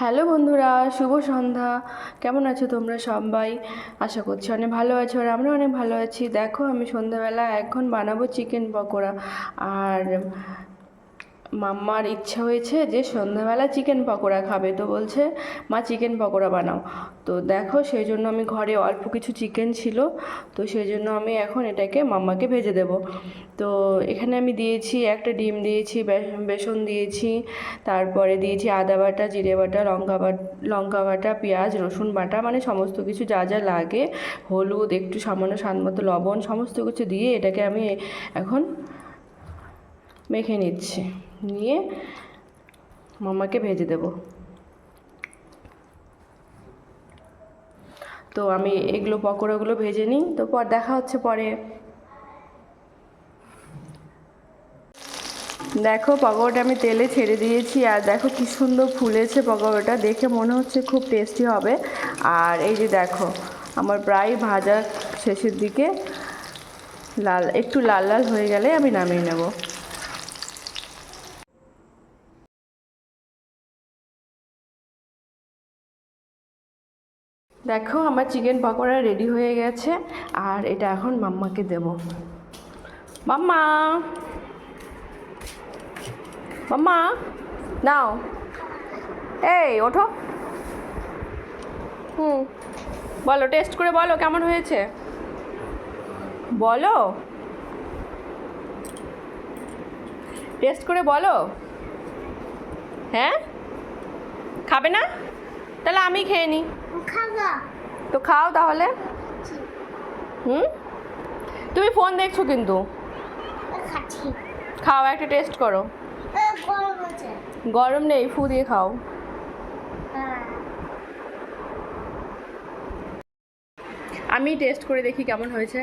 Hello বন্ধুরা, শুভ সন্ধ্যা। কেমন আছো তোমরা সবাই? আশা করছি অনেক ভালো আছো আর আমরা অনেক ভালো আছি। দেখো আমি সন্ধ্যাবেলা এখন বানাবো চিকেন পকোড়া। আর মাম্মার ইচ্ছা হয়েছে যে সন্ধ্যাবেলা চিকেন পকোড়া খাবে। তো বলছে, মা, চিকেন পকোড়া বানাও। তো দেখো, সেই জন্য আমি ঘরে অল্প কিছু চিকেন ছিল। তো সেই জন্য আমি এখন এটাকে মাম্মাকে ভেজে দেব। তো এখানে আমি দিয়েছি একটা ডিম, দিয়েছি বেসন দিয়েছি, তারপরে দিয়েছি আদা বাটা, জিরে বাটা, লঙ্কা বাটা লঙ্কা বাটা, পেঁয়াজ, রসুন বাটা মানে সমস্ত কিছু যা যা লাগে, হলুদ, একটু সামান্য মতো লবণ, সমস্ত কিছু দিয়ে এটাকে আমি এখন মেখে নিচ্ছি। নিয়ে মামাকে ভেজে দেব। তো আমি এগুলো, পকোড়াগুলো ভেজে নিই। তো পর দেখা হচ্ছে পরে। দেখো, পকোড়াটা আমি তেলে ছেড়ে দিয়েছি আর দেখো কি সুন্দর ফুলেছে পকোড়াটা। দেখে মনে হচ্ছে খুব টেস্টি হবে। আর এই যে দেখো, আমার প্রায় ভাজা শেষের দিকে লাল, একটু লাল লাল হয়ে গেলে আমি নামিয়ে নেব। দেখো, আমার চিকেন পকোড়া রেডি হয়ে গেছে, আর এটা এখন মাম্মাকে দেব। মাম্মা! মাম্মা! নাও। এই, ওঠো। হুম। বলো, টেস্ট করে বলো, কেমন হয়েছে? বলো। টেস্ট করে বলো। হ্যাঁ? খাবে না? তাহলে আমি খেয়ে নিই তো খাও তাহলে। হুম? তুমি ফোন দেখছ কিন্তু। খাও একটা টেস্ট করো। গরম নেই ফু দিয়ে খাও। হ্যাঁ। আমি টেস্ট করে দেখি কেমন হয়েছে।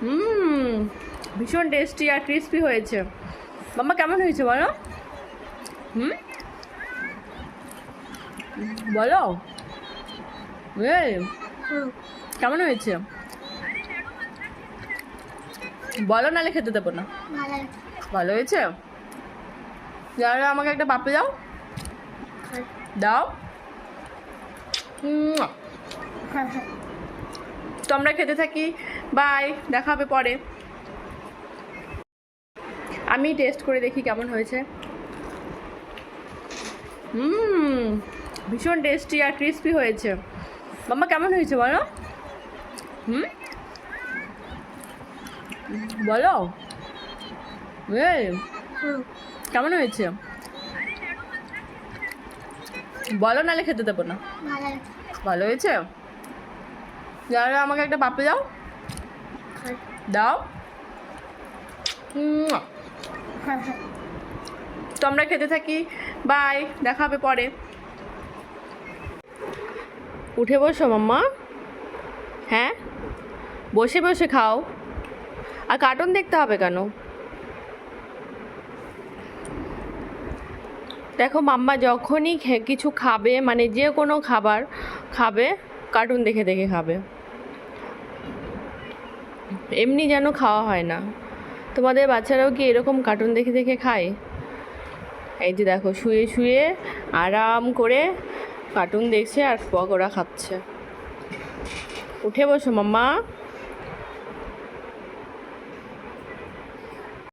হুম ভীষণ টেস্টি আর ক্রিস্পি হয়েছে। মাম্মা কেমন হয়েছে বলো? হুম? বলো? কেমন হয়েছে? বলো নালে খেতে দেবো না। ভালো। হয়েছে? যারা আমাকে একটা পাপড়ি দাও। দাও। তো আমরা খেতে থাকি। বাই দেখা হবে পরে। আমি টেস্ট করে দেখি কেমন হয়েছে। হুম। ভীষণ টেস্টি আর ক্রিস্পি হয়েছে। মাম্মা কেমন হয়েছে বলো? হুম? বলো। কেমন হয়েছে? বলো নালে খেতে দেবো না। ভালো হয়েছে? যারা আমাকে একটা পাপড়ি দাও। দাও। উম, তো আমরা খেতে থাকি। বাই দেখা হবে পরে। উঠে বসো, মাম্মা। হ্যাঁ? বসে বসে খাও। আর কার্টুন দেখতে হবে কেন? দেখো, মাম্মা যখনই কিছু খাবে মানে যে কোনো খাবার খাবে কার্টুন দেখে দেখে খাবে। এমনি যেন খাওয়া হয় না। তোমাদের বাচ্চারাও কি এরকম কার্টুন দেখে দেখে খায়? এই যে দেখো, শুয়ে শুয়ে আরাম করে কার্টুন দেখছে আর পকোড়া খাচ্ছে। উঠে বসো মাম্মা।